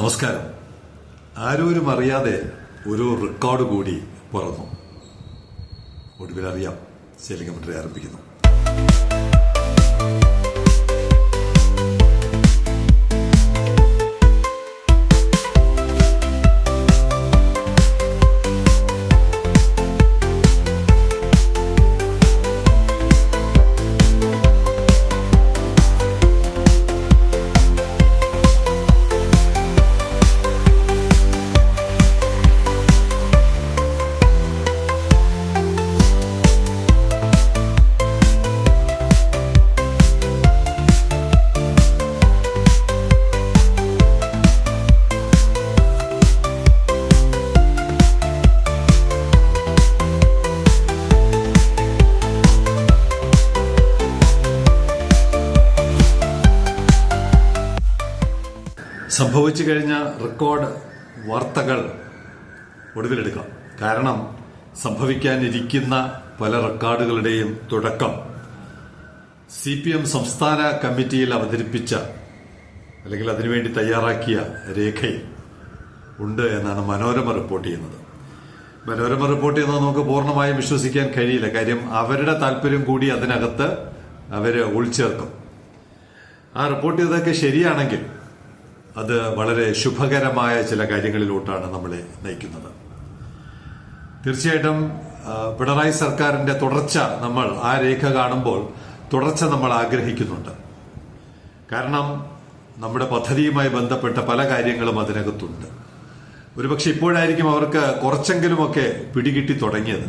നമസ്കാരം. ആരോരും അറിയാതെ ഒരു റെക്കോർഡ് കൂടി പുറന്നു. ഒടുവിലറിയാം സെലിംഗമെട്രി ആരംഭിക്കുന്നു. സംഭവിച്ചു കഴിഞ്ഞ റെക്കോർഡ് വാർത്തകൾ ഒടുവിലെടുക്കാം. കാരണം സംഭവിക്കാനിരിക്കുന്ന പല റെക്കോർഡുകളുടെയും തുടക്കം സി പി എം സംസ്ഥാന കമ്മിറ്റിയിൽ അവതരിപ്പിച്ച അല്ലെങ്കിൽ അതിനുവേണ്ടി തയ്യാറാക്കിയ രേഖയിൽ ഉണ്ട് എന്നാണ് മനോരമ റിപ്പോർട്ട് ചെയ്യുന്നത്. മനോരമ റിപ്പോർട്ട് ചെയ്യുന്നത് നമുക്ക് പൂർണമായും വിശ്വസിക്കാൻ കഴിയില്ല. കാര്യം അവരുടെ താല്പര്യം കൂടി അതിനകത്ത് അവർ ഉൾച്ചേർക്കും. ആ റിപ്പോർട്ട് ചെയ്തതൊക്കെ ശരിയാണെങ്കിൽ അത് വളരെ ശുഭകരമായ ചില കാര്യങ്ങളിലോട്ടാണ് നമ്മളെ നയിക്കുന്നത്. തീർച്ചയായിട്ടും പിണറായി സർക്കാരിന്റെ തുടർച്ച നമ്മൾ ആ രേഖ കാണുമ്പോൾ തുടർച്ച നമ്മൾ ആഗ്രഹിക്കുന്നുണ്ട്. കാരണം നമ്മുടെ പദ്ധതിയുമായി ബന്ധപ്പെട്ട പല കാര്യങ്ങളും അതിനകത്തുണ്ട്. ഒരുപക്ഷെ ഇപ്പോഴായിരിക്കും അവർക്ക് കുറച്ചെങ്കിലുമൊക്കെ പിടികിട്ടി തുടങ്ങിയത്.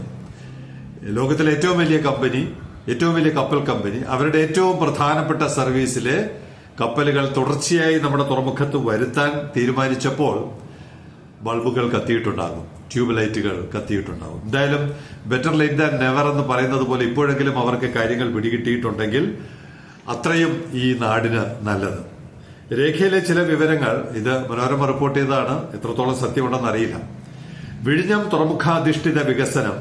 ലോകത്തിലെ ഏറ്റവും വലിയ കമ്പനി ഏറ്റവും വലിയ കപ്പൽ കമ്പനി അവരുടെ ഏറ്റവും പ്രധാനപ്പെട്ട സർവീസിലെ കപ്പലുകൾ തുടർച്ചയായി നമ്മുടെ തുറമുഖത്ത് വരുത്താൻ തീരുമാനിച്ചപ്പോൾ ബൾബുകൾ കത്തിയിട്ടുണ്ടാകും ട്യൂബ് ലൈറ്റുകൾ കത്തിയിട്ടുണ്ടാകും. എന്തായാലും ബെറ്റർ ലൈറ്റ് ദാൻ നെവർ എന്ന് പറയുന്നത് പോലെ ഇപ്പോഴെങ്കിലും അവർക്ക് കാര്യങ്ങൾ പിടികിട്ടിയിട്ടുണ്ടെങ്കിൽ അത്രയും ഈ നാടിന് നല്ലത്. രേഖയിലെ ചില വിവരങ്ങൾ ഇത് മനോരമ റിപ്പോർട്ട് ചെയ്തതാണ് എത്രത്തോളം സത്യമുണ്ടെന്ന് അറിയില്ല. വിഴിഞ്ഞം തുറമുഖാധിഷ്ഠിത വികസനം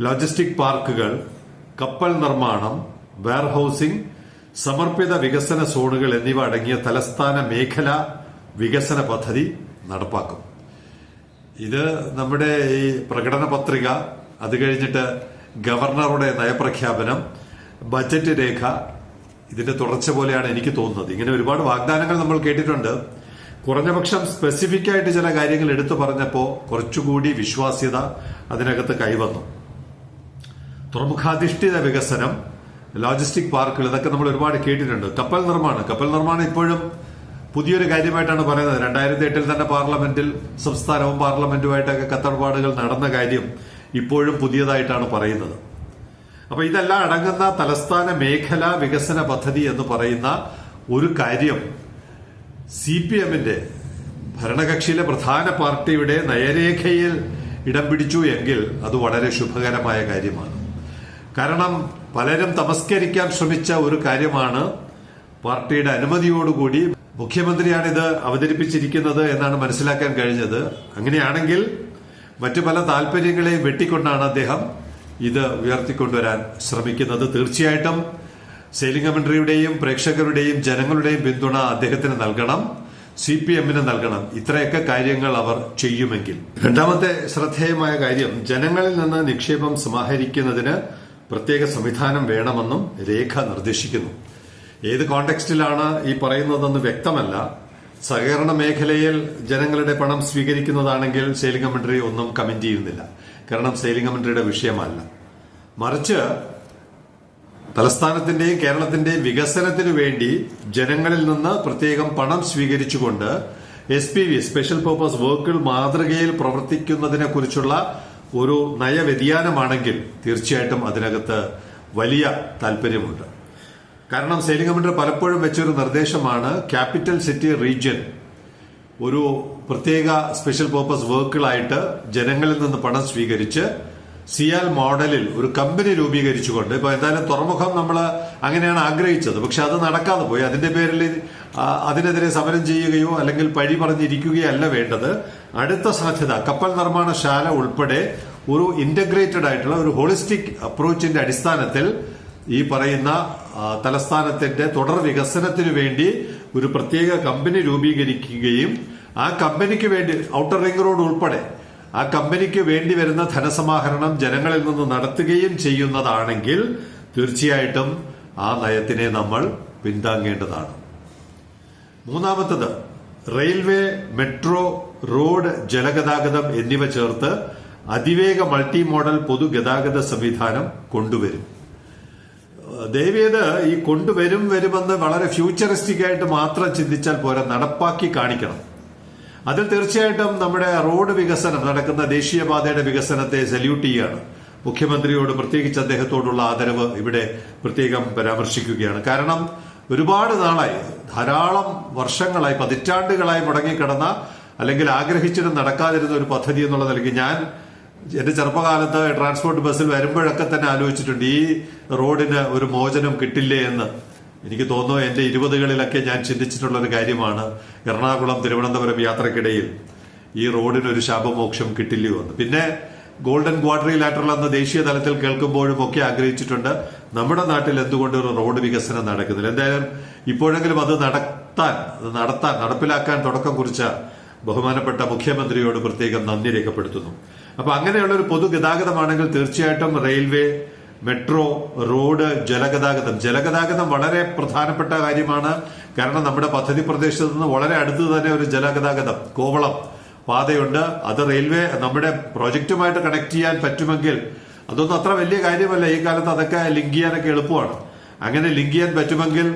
ലോജിസ്റ്റിക് പാർക്കുകൾ കപ്പൽ നിർമ്മാണം വെയർഹൌസിംഗ് സമർപ്പിത വികസന സോണുകൾ എന്നിവ അടങ്ങിയ തലസ്ഥാന മേഖല വികസന പദ്ധതി നടപ്പാക്കും. ഇത് നമ്മുടെ ഈ പ്രകടന പത്രിക അത് കഴിഞ്ഞിട്ട് ഗവർണറുടെ നയപ്രഖ്യാപനം ബജറ്റ് രേഖ ഇതിന്റെ തുടർച്ച പോലെയാണ് എനിക്ക് തോന്നുന്നത്. ഇങ്ങനെ ഒരുപാട് വാഗ്ദാനങ്ങൾ നമ്മൾ കേട്ടിട്ടുണ്ട്. കുറഞ്ഞപക്ഷം സ്പെസിഫിക് ആയിട്ട് ചില കാര്യങ്ങൾ എടുത്തു പറഞ്ഞപ്പോൾ കുറച്ചുകൂടി വിശ്വാസ്യത അതിനകത്ത് കൈവന്നു. തുറമുഖാധിഷ്ഠിത വികസനം ലോജിസ്റ്റിക് പാർക്കുകൾ ഇതൊക്കെ നമ്മൾ ഒരുപാട് കേട്ടിട്ടുണ്ട്. കപ്പൽ നിർമ്മാണം. കപ്പൽ നിർമ്മാണം ഇപ്പോഴും പുതിയൊരു കാര്യമായിട്ടാണ് പറയുന്നത്. രണ്ടായിരത്തി എട്ടിൽ തന്നെ പാർലമെന്റിൽ സംസ്ഥാനവും പാർലമെന്റുമായിട്ടൊക്കെ കത്തടപാടുകൾ നടന്ന കാര്യം ഇപ്പോഴും പുതിയതായിട്ടാണ് പറയുന്നത്. അപ്പൊ ഇതെല്ലാം അടങ്ങുന്ന തലസ്ഥാന മേഖലാ വികസന പദ്ധതി എന്ന് പറയുന്ന ഒരു കാര്യം സി പി എമ്മിന്റെ ഭരണകക്ഷിയിലെ പ്രധാന പാർട്ടിയുടെ നയരേഖയിൽ ഇടം പിടിച്ചു എങ്കിൽ അത് വളരെ ശുഭകരമായ കാര്യമാണ്. കാരണം പലരും തമസ്കരിക്കാൻ ശ്രമിച്ച ഒരു കാര്യമാണ് പാർട്ടിയുടെ അനുമതിയോടുകൂടി മുഖ്യമന്ത്രിയാണ് ഇത് അവതരിപ്പിച്ചിരിക്കുന്നത് എന്നാണ് മനസ്സിലാക്കാൻ കഴിഞ്ഞത്. അങ്ങനെയാണെങ്കിൽ മറ്റു പല താല്പര്യങ്ങളെയും വെട്ടിക്കൊണ്ടാണ് അദ്ദേഹം ഇത് ഉയർത്തിക്കൊണ്ടുവരാൻ ശ്രമിക്കുന്നത്. തീർച്ചയായിട്ടും സെയിലിംഗ് പ്രേക്ഷകരുടെയും ജനങ്ങളുടെയും പിന്തുണ അദ്ദേഹത്തിന് നൽകണം സി പി എമ്മിന് നൽകണം. ഇത്രയൊക്കെ കാര്യങ്ങൾ അവർ ചെയ്യുമെങ്കിൽ. രണ്ടാമത്തെ ശ്രദ്ധേയമായ കാര്യം ജനങ്ങളിൽ നിന്ന് നിക്ഷേപം സമാഹരിക്കുന്നതിന് പ്രത്യേക സംവിധാനം വേണമെന്നും രേഖ നിർദ്ദേശിക്കുന്നു. ഏത് കോണ്ടെക്സ്റ്റിലാണ് ഈ പറയുന്നതെന്ന് വ്യക്തമല്ല. സഹകരണ മേഖലയിൽ ജനങ്ങളുടെ പണം സ്വീകരിക്കുന്നതാണെങ്കിൽ സെയിലിംഗ് കമന്ററി ഒന്നും കമന്റ് ചെയ്യുന്നില്ല. കാരണം സെയിലിംഗ് കമന്ററിയുടെ വിഷയമല്ല. മറിച്ച് തലസ്ഥാനത്തിന്റെയും കേരളത്തിന്റെയും വികസനത്തിനു വേണ്ടി ജനങ്ങളിൽ നിന്ന് പ്രത്യേകം പണം സ്വീകരിച്ചുകൊണ്ട് S P V special purpose വർക്കുകൾ മാതൃകയിൽ പ്രവർത്തിക്കുന്നതിനെ കുറിച്ചുള്ള ഒരു നയവ്യതിയാനമാണെങ്കിൽ തീർച്ചയായിട്ടും അതിനകത്ത് വലിയ താല്പര്യമുണ്ട്. കാരണം സെയിലിംഗ് കമ്മിറ്റി പലപ്പോഴും വെച്ചൊരു നിർദ്ദേശമാണ് ക്യാപിറ്റൽ സിറ്റി റീജിയൻ ഒരു പ്രത്യേക സ്പെഷ്യൽ പർപ്പസ് വർക്കുകളായിട്ട് ജനങ്ങളിൽ നിന്ന് പണം സ്വീകരിച്ച് സിയാൽ മോഡലിൽ ഒരു കമ്പനി രൂപീകരിച്ചുകൊണ്ട് ഇപ്പൊ എന്തായാലും തുറമുഖം നമ്മൾ അങ്ങനെയാണ് ആഗ്രഹിച്ചത്. പക്ഷെ അത് നടക്കാതെ പോയി. അതിന്റെ പേരിൽ അതിനെതിരെ സമരം ചെയ്യുകയോ അല്ലെങ്കിൽ പഴി പറഞ്ഞിരിക്കുകയോ അല്ല വേണ്ടത്. അടുത്ത സാധ്യത. കപ്പൽ നിർമ്മാണശാല ഉൾപ്പെടെ ഒരു ഇന്റഗ്രേറ്റഡ് ആയിട്ടുള്ള ഒരു ഹോളിസ്റ്റിക് അപ്രോച്ചിന്റെ അടിസ്ഥാനത്തിൽ ഈ പറയുന്ന തലസ്ഥാനത്തിന്റെ തുടർ വികസനത്തിനു വേണ്ടി ഒരു പ്രത്യേക കമ്പനി രൂപീകരിക്കുകയും ആ കമ്പനിക്ക് വേണ്ടി ഔട്ടർ റിംഗ് റോഡ് ഉൾപ്പെടെ ആ കമ്പനിക്ക് വേണ്ടി വരുന്ന ധനസമാഹരണം ജനങ്ങളിൽ നിന്ന് നടത്തുകയും ചെയ്യുന്നതാണെങ്കിൽ തീർച്ചയായിട്ടും ആ നയത്തിനെ നമ്മൾ പിന്താങ്ങേണ്ടതാണ്. മൂന്നാമത്തത് റെയിൽവേ മെട്രോ റോഡ് ജലഗതാഗതം എന്നിവ ചേർത്ത് അതിവേഗ മൾട്ടി മോഡൽ പൊതുഗതാഗത സംവിധാനം കൊണ്ടുവരും. ദയവേത് ഈ കൊണ്ടുവരും വരുമെന്ന് വളരെ ഫ്യൂച്ചറിസ്റ്റിക് ആയിട്ട് മാത്രം ചിന്തിച്ചാൽ പോരാ നടപ്പാക്കി കാണിക്കണം. അതിൽ തീർച്ചയായിട്ടും നമ്മുടെ റോഡ് വികസനം നടക്കുന്ന ദേശീയപാതയുടെ വികസനത്തെ സല്യൂട്ട് ചെയ്യുകയാണ് മുഖ്യമന്ത്രിയോട് പ്രത്യേകിച്ച് അദ്ദേഹത്തോടുള്ള ആദരവ് ഇവിടെ പ്രത്യേകം പരാമർശിക്കുകയാണ്. കാരണം ഒരുപാട് നാളായി. ധാരാളം വർഷങ്ങളായി പതിറ്റാണ്ടുകളായി മുടങ്ങിക്കിടന്ന അല്ലെങ്കിൽ ആഗ്രഹിച്ചിട്ട് നടക്കാതിരുന്ന ഒരു പദ്ധതി എന്നുള്ള നിലയ്ക്ക് ഞാൻ എന്റെ ചെറുപ്പകാലത്ത് ട്രാൻസ്പോർട്ട് ബസ്സിൽ വരുമ്പോഴൊക്കെ തന്നെ ആലോചിച്ചിട്ടുണ്ട് ഈ റോഡിന് ഒരു മോചനം കിട്ടില്ലേ എന്ന്. എനിക്ക് തോന്നുന്നു എന്റെ ഇരുപതുകളിലൊക്കെ ഞാൻ ചിന്തിച്ചിട്ടുള്ള ഒരു കാര്യമാണ് എറണാകുളം തിരുവനന്തപുരം യാത്രക്കിടയിൽ ഈ റോഡിന് ഒരു ശാപമോക്ഷം കിട്ടില്ലയോ എന്ന്. പിന്നെ ഗോൾഡൻ ക്വാർട്ടറിലാറ്ററൽ എന്ന ദേശീയ തലത്തിൽ കേൾക്കുമ്പോഴും ഒക്കെ ആഗ്രഹിച്ചിട്ടുണ്ട്. നമ്മുടെ നാട്ടിൽ എന്തുകൊണ്ട് ഒരു റോഡ് വികസനം നടക്കുന്നില്ല? എന്തായാലും ഇപ്പോഴെങ്കിലും അത് നടത്താൻ നടത്താൻ നടപ്പിലാക്കാൻ തുടക്കം കുറിച്ച ബഹുമാനപ്പെട്ട മുഖ്യമന്ത്രിയോട് പ്രത്യേകം നന്ദി രേഖപ്പെടുത്തുന്നു. അപ്പൊ അങ്ങനെയുള്ള ഒരു പൊതുഗതാഗതമാണെങ്കിൽ തീർച്ചയായിട്ടും റെയിൽവേ മെട്രോ റോഡ് ജലഗതാഗതം. ജലഗതാഗതം വളരെ പ്രധാനപ്പെട്ട കാര്യമാണ്. കാരണം നമ്മുടെ പദ്ധതി പ്രദേശത്ത് നിന്ന് വളരെ അടുത്ത് തന്നെ ഒരു ജലഗതാഗതം കോവളം പാതയുണ്ട്. അത് റെയിൽവേ നമ്മുടെ പ്രോജക്റ്റുമായിട്ട് കണക്ട് ചെയ്യാൻ പറ്റുമെങ്കിൽ അതൊന്നും അത്ര വലിയ കാര്യമല്ല. ഈ കാലത്ത് അതൊക്കെ ലിങ്ക് ചെയ്യാനൊക്കെ എളുപ്പമാണ്. അങ്ങനെ ലിങ്ക് ചെയ്യാൻ പറ്റുമെങ്കിൽ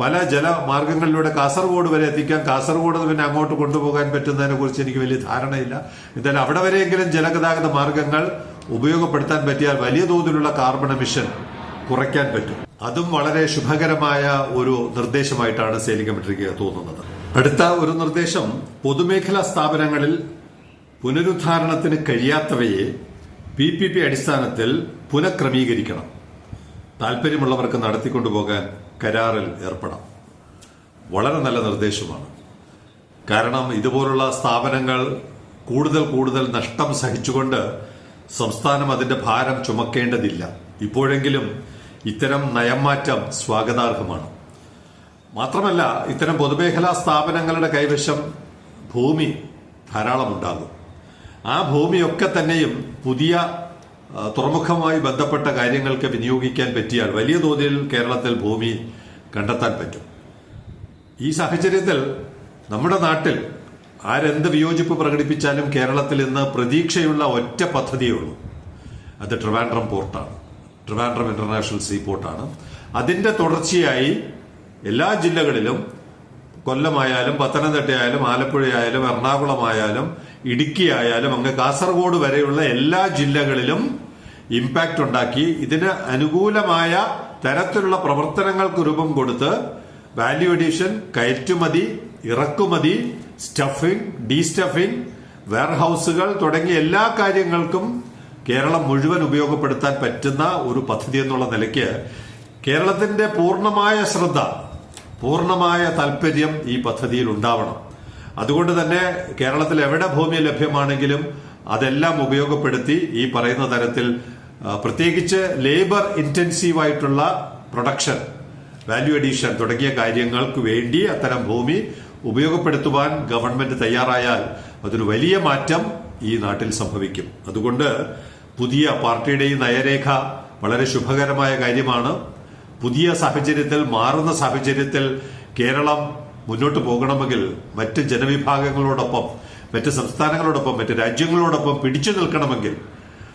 പല ജലമാർഗങ്ങളിലൂടെ കാസർഗോഡ് വരെ എത്തിക്കാൻ കാസർഗോഡ് പിന്നെ അങ്ങോട്ട് കൊണ്ടുപോകാൻ പറ്റുന്നതിനെ കുറിച്ച് എനിക്ക് വലിയ ധാരണയില്ല. എന്തായാലും അവിടെ വരെയെങ്കിലും ജലഗതാഗത മാർഗങ്ങൾ ഉപയോഗപ്പെടുത്താൻ പറ്റിയാൽ വലിയ തോതിലുള്ള കാർബൺ എമിഷൻ കുറയ്ക്കാൻ പറ്റും. അതും വളരെ ശുഭകരമായ ഒരു നിർദ്ദേശമായിട്ടാണ് സേലിംഗ് തോന്നുന്നത്. അടുത്ത ഒരു നിർദ്ദേശം പൊതുമേഖലാ സ്ഥാപനങ്ങളിൽ പുനരുദ്ധാരണത്തിന് കഴിയാത്തവയെ പി പി പി അടിസ്ഥാനത്തിൽ പുനഃക്രമീകരിക്കണം. താല്പര്യമുള്ളവർക്ക് നടത്തിക്കൊണ്ടുപോകാൻ കരാറിൽ ഏർപ്പെടാം. വളരെ നല്ല നിർദ്ദേശമാണ്. കാരണം ഇതുപോലുള്ള സ്ഥാപനങ്ങൾ കൂടുതൽ കൂടുതൽ നഷ്ടം സഹിച്ചുകൊണ്ട് സംസ്ഥാനം അതിന്റെ ഭാരം ചുമക്കേണ്ടതില്ല. ഇപ്പോഴെങ്കിലും ഇത്തരം നയംമാറ്റം സ്വാഗതാർഹമാണ്. മാത്രമല്ല ഇത്തരം പൊതുമേഖലാ സ്ഥാപനങ്ങളുടെ കൈവശം ഭൂമി ധാരാളമുണ്ടാകും. ആ ഭൂമിയൊക്കെ തന്നെയും പുതിയ തുറമുഖമായി ബന്ധപ്പെട്ട കാര്യങ്ങൾക്ക് വിനിയോഗിക്കാൻ പറ്റിയാൽ വലിയ തോതിൽ കേരളത്തിൽ ഭൂമി കണ്ടെത്താൻ പറ്റും. ഈ സാഹചര്യത്തിൽ നമ്മുടെ നാട്ടിൽ ആരെന്ത് വിയോജിപ്പ് പ്രകടിപ്പിച്ചാലും കേരളത്തിൽ ഇന്ന് പ്രതീക്ഷയുള്ള ഒറ്റ പദ്ധതിയേ ഉള്ളൂ. അത് ട്രിവാൻഡ്രം പോർട്ടാണ്. ട്രിവാൻഡ്രം ഇന്റർനാഷണൽ സീ പോർട്ടാണ് അതിന്റെ തുടർച്ചയായി എല്ലാ ജില്ലകളിലും കൊല്ലമായാലും പത്തനംതിട്ടയായാലും ആലപ്പുഴയായാലും എറണാകുളമായാലും ഇടുക്കി ആയാലും അങ്ങ് കാസർഗോഡ് വരെയുള്ള എല്ലാ ജില്ലകളിലും ഇമ്പാക്ട് ഉണ്ടാക്കി. ഇതിന് അനുകൂലമായ തരത്തിലുള്ള പ്രവർത്തനങ്ങൾക്ക് രൂപം കൊടുത്ത് വാല്യൂ അഡീഷൻ കയറ്റുമതി ഇറക്കുമതി സ്റ്റഫിംഗ് ഡീസ്റ്റഫിംഗ് വെയർഹൌസുകൾ തുടങ്ങിയ എല്ലാ കാര്യങ്ങൾക്കും കേരളം മുഴുവൻ ഉപയോഗപ്പെടുത്താൻ പറ്റുന്ന ഒരു പദ്ധതി എന്നുള്ള നിലയ്ക്ക് കേരളത്തിന്റെ പൂർണമായ ശ്രദ്ധ പൂർണമായ താല്പര്യം ഈ പദ്ധതിയിൽ ഉണ്ടാവണം. അതുകൊണ്ട് തന്നെ കേരളത്തിൽ എവിടെ ഭൂമി ലഭ്യമാണെങ്കിലും അതെല്ലാം ഉപയോഗപ്പെടുത്തി ഈ പറയുന്ന തരത്തിൽ പ്രത്യേകിച്ച് ലേബർ ഇന്റൻസീവായിട്ടുള്ള പ്രൊഡക്ഷൻ വാല്യൂ അഡീഷൻ തുടങ്ങിയ കാര്യങ്ങൾക്ക് വേണ്ടി അത്തരം ഭൂമി ഉപയോഗപ്പെടുത്തുവാൻ ഗവൺമെന്റ് തയ്യാറായാൽ അതൊരു വലിയ മാറ്റം ഈ നാട്ടിൽ സംഭവിക്കും. അതുകൊണ്ട് പുതിയ പാർട്ടിയുടെ ഈ നയരേഖ വളരെ ശുഭകരമായ കാര്യമാണ്. പുതിയ സാഹചര്യത്തിൽ മാറുന്ന സാഹചര്യത്തിൽ കേരളം മുന്നോട്ട് പോകണമെങ്കിൽ മറ്റ് ജനവിഭാഗങ്ങളോടൊപ്പം മറ്റ് സംസ്ഥാനങ്ങളോടൊപ്പം മറ്റ് രാജ്യങ്ങളോടൊപ്പം പിടിച്ചു നിൽക്കണമെങ്കിൽ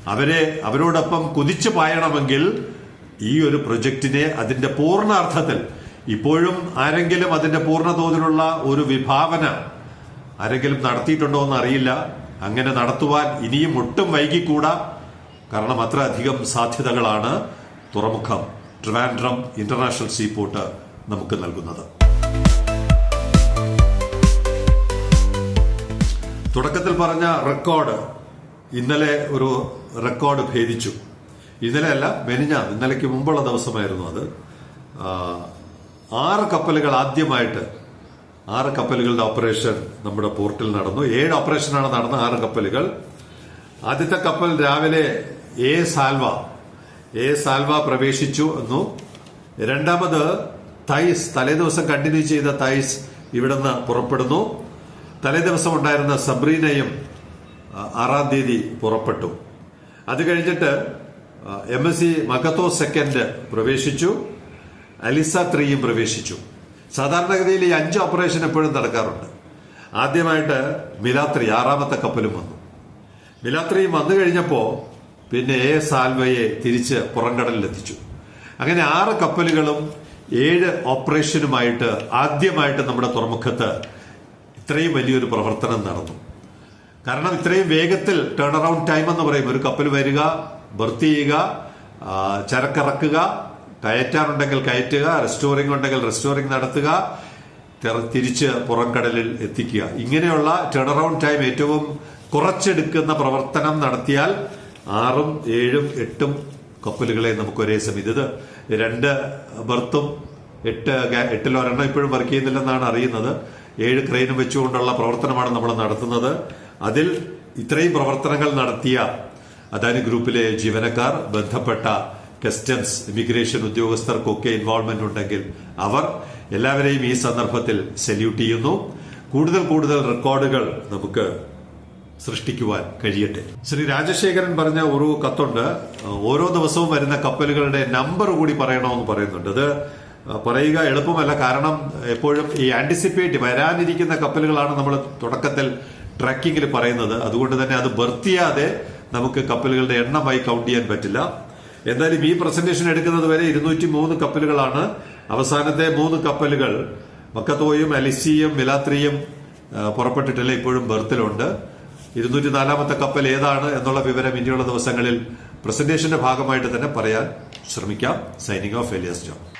അവരെ അവരോടൊപ്പം കുതിച്ചു പായണമെങ്കിൽ ഈ ഒരു പ്രൊജക്ടിനെ അതിന്റെ പൂർണാർത്ഥത്തിൽ ഇപ്പോഴും ആരെങ്കിലും അതിന്റെ പൂർണ തോതിലുള്ള ഒരു വിഭാവന ആരെങ്കിലും നടത്തിയിട്ടുണ്ടോ എന്ന് അറിയില്ല അങ്ങനെ നടത്തുവാൻ ഇനിയും ഒട്ടും വൈകിക്കൂടാ. കാരണം അത്ര അധികം സാധ്യതകളാണ് തുറമുഖം. ട്രിവാൻഡ്രം ഇന്റർനാഷണൽ സീ സീപോർട്ട് നമുക്ക് നൽകുന്നത്. തുടക്കത്തിൽ പറഞ്ഞ റെക്കോർഡ് ഇന്നലെ ഒരു റെക്കോർഡ് ഭേദിച്ചു. ഇന്നലെയല്ല മെനിഞ്ഞ ഇന്നലേക്ക് മുമ്പുള്ള ദിവസമായിരുന്നു അത്. ആറ് കപ്പലുകൾ ആദ്യമായിട്ട് ആറ് കപ്പലുകളുടെ ഓപ്പറേഷൻ നമ്മുടെ പോർട്ടിൽ നടന്നു. ഏഴ് ഓപ്പറേഷനാണ് നടന്ന ആറ് കപ്പലുകൾ. ആദ്യത്തെ കപ്പൽ രാവിലെ എ സാൽവ എ സാൽവ പ്രവേശിച്ചു എന്നു. രണ്ടാമത് തൈസ് തലേദിവസം കണ്ടിന്യൂ ചെയ്ത തൈസ് ഇവിടുന്ന് പുറപ്പെടുന്നു. തലേദിവസം ഉണ്ടായിരുന്ന സബ്രീനയും ആറാം തീയതി പുറപ്പെട്ടു. അത് കഴിഞ്ഞിട്ട് എം എസ് സി മകത്തോ സെക്കൻഡ് പ്രവേശിച്ചു. അലിസ ത്രീയും പ്രവേശിച്ചു. സാധാരണഗതിയിൽ ഈ അഞ്ച് ഓപ്പറേഷൻ എപ്പോഴും നടക്കാറുണ്ട്. ആദ്യമായിട്ട് മിലാത്രി ആറാമത്തെ കപ്പലും വന്നു. മിലാത്രിയും വന്നു കഴിഞ്ഞപ്പോ പിന്നെ എ സാൽവയെ തിരിച്ച് പുറംകടലിലെത്തിച്ചു. അങ്ങനെ ആറ് കപ്പലുകളും ഏഴ് ഓപ്പറേഷനുമായിട്ട് ആദ്യമായിട്ട് നമ്മുടെ തുറമുഖത്ത് ഇത്രയും വലിയൊരു പ്രവർത്തനം നടന്നു. കാരണം ഇത്രയും വേഗത്തിൽ ടേൺ അറൌണ്ട് ടൈം എന്ന് പറയും. ഒരു കപ്പൽ വരിക ബർത്ത് ചെയ്യുക ചരക്കിറക്കുക കയറ്റാനുണ്ടെങ്കിൽ കയറ്റുക റെസ്റ്റോറിംഗ് ഉണ്ടെങ്കിൽ റെസ്റ്റോറിംഗ് നടത്തുക തിര- തിരിച്ച് പുറംകടലിൽ എത്തിക്കുക. ഇങ്ങനെയുള്ള ടേൺ അറൌണ്ട് ടൈം ഏറ്റവും കുറച്ചെടുക്കുന്ന പ്രവർത്തനം നടത്തിയാൽ ആറും ഏഴും എട്ടും കപ്പലുകളെ നമുക്ക് ഒരേ സമയം. ഇത് രണ്ട് ബർത്തും എട്ട് എട്ടിലോ രണ്ടോ ഇപ്പോഴും വർക്ക് ചെയ്യുന്നില്ലെന്നാണ് അറിയുന്നത്. ഏഴ് ക്രെയിനും വെച്ചുകൊണ്ടുള്ള പ്രവർത്തനമാണ് നമ്മൾ നടത്തുന്നത്. അതിൽ ഇത്രയും പ്രവർത്തനങ്ങൾ നടത്തിയ അദാനി ഗ്രൂപ്പിലെ ജീവനക്കാർ ബന്ധപ്പെട്ട കസ്റ്റംസ് ഇമിഗ്രേഷൻ ഉദ്യോഗസ്ഥർക്കൊക്കെ ഇൻവോൾവ്മെന്റ് ഉണ്ടെങ്കിൽ അവർ എല്ലാവരെയും ഈ സന്ദർഭത്തിൽ സല്യൂട്ട് ചെയ്യുന്നു. കൂടുതൽ കൂടുതൽ റെക്കോർഡുകൾ നമുക്ക് സൃഷ്ടിക്കുവാൻ കഴിയട്ടെ. ശ്രീ രാജശേഖരൻ പറഞ്ഞ ഒരു കത്തുണ്ട്. ഓരോ ദിവസവും വരുന്ന കപ്പലുകളുടെ നമ്പർ കൂടി പറയണമെന്ന് പറയുന്നുണ്ട്. അത് പറയുക എളുപ്പമല്ല. കാരണം എപ്പോഴും ഈ ആന്റിസിപ്പേറ്റ് വരാനിരിക്കുന്ന കപ്പലുകളാണ് നമ്മൾ തുടക്കത്തിൽ ട്രക്കിങ്ങിൽ പറയുന്നത്. അതുകൊണ്ട് തന്നെ അത് ബർത്ത് ചെയ്യാതെ നമുക്ക് കപ്പലുകളുടെ എണ്ണമായി കൗണ്ട് ചെയ്യാൻ പറ്റില്ല. എന്തായാലും ഈ പ്രസന്റേഷൻ എടുക്കുന്നത് വരെ ഇരുന്നൂറ്റി മൂന്ന് കപ്പലുകളാണ്. അവസാനത്തെ മൂന്ന് കപ്പലുകൾ മക്കത്തോയും അലിസിയും മിലാത്രിയും പുറപ്പെട്ടിട്ടില്ല ഇപ്പോഴും ബർത്തിലുണ്ട് ഇരുന്നൂറ്റി നാലാമത്തെ കപ്പൽ ഏതാണ് എന്നുള്ള വിവരം ഇനിയുള്ള ദിവസങ്ങളിൽ പ്രസന്റേഷന്റെ ഭാഗമായിട്ട് തന്നെ പറയാൻ ശ്രമിക്കാം. Signing off Elias John.